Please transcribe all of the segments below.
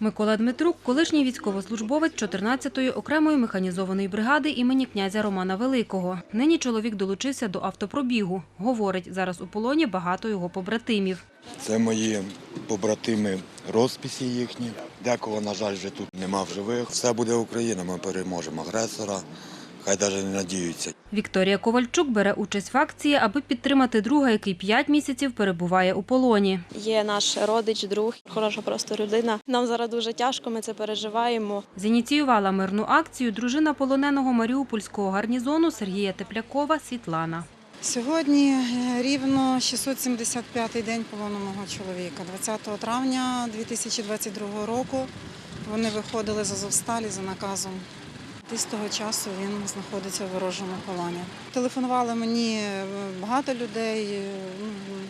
Микола Дмитрук – колишній військовослужбовець 14-ї окремої механізованої бригади імені князя Романа Великого. Нині чоловік долучився до автопробігу. Говорить, зараз у полоні багато його побратимів. Це мої побратими розписи їхні. Декого, на жаль, вже тут нема в живих. Все буде Україна, ми переможемо агресора. Хай навіть не надіються. Вікторія Ковальчук бере участь в акції, аби підтримати друга, який 5 місяців перебуває у полоні. Є наш родич, друг, хороша просто людина. Нам зараз дуже тяжко, ми це переживаємо. Зініціювала мирну акцію дружина полоненого Маріупольського гарнізону Сергія Теплякова Світлана. Сьогодні е, рівно 675-й день полону мого чоловіка. 20 травня 2022 року вони виходили з Азовсталі за наказом. І з того часу він знаходиться в ворожому полоні. Телефонували мені е, багато людей, е, ну,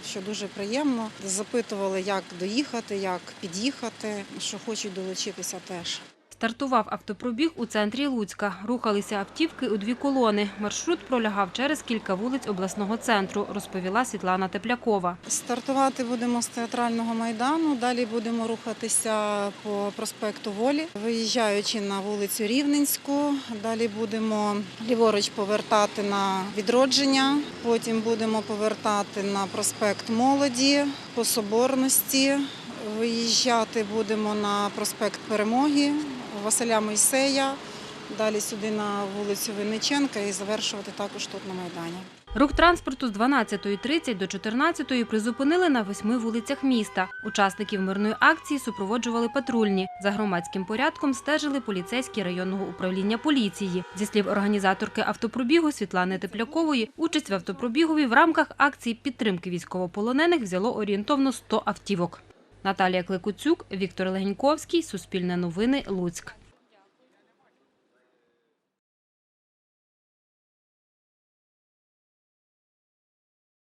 що дуже приємно. Запитували, як доїхати, як під'їхати, що хочуть долучитися теж. Стартував автопробіг у центрі Луцька. Рухалися автівки у дві колони. Маршрут пролягав через кілька вулиць обласного центру, розповіла Світлана Теплякова. Стартувати будемо з театрального майдану. Далі будемо рухатися по проспекту Волі, виїжджаючи на вулицю Рівненську. Далі будемо ліворуч повертати на відродження. Потім будемо повертати на проспект Молоді по Соборності. Виїжджати будемо на проспект Перемоги, Василя Мойсея. Далі сюди на вулицю Винниченка і завершувати також тут на Майдані. Рух транспорту з 12.30 до 14.00 призупинили на восьми вулицях міста. Учасників мирної акції супроводжували патрульні. За громадським порядком стежили поліцейські районного управління поліції. Зі слів організаторки автопробігу Світлани Теплякової, участь в автопробігові в рамках акції підтримки військовополонених взяло орієнтовно 100 автівок. Наталія Кликуцюк, Віктор Легеньковський, Суспільне новини, Луцьк.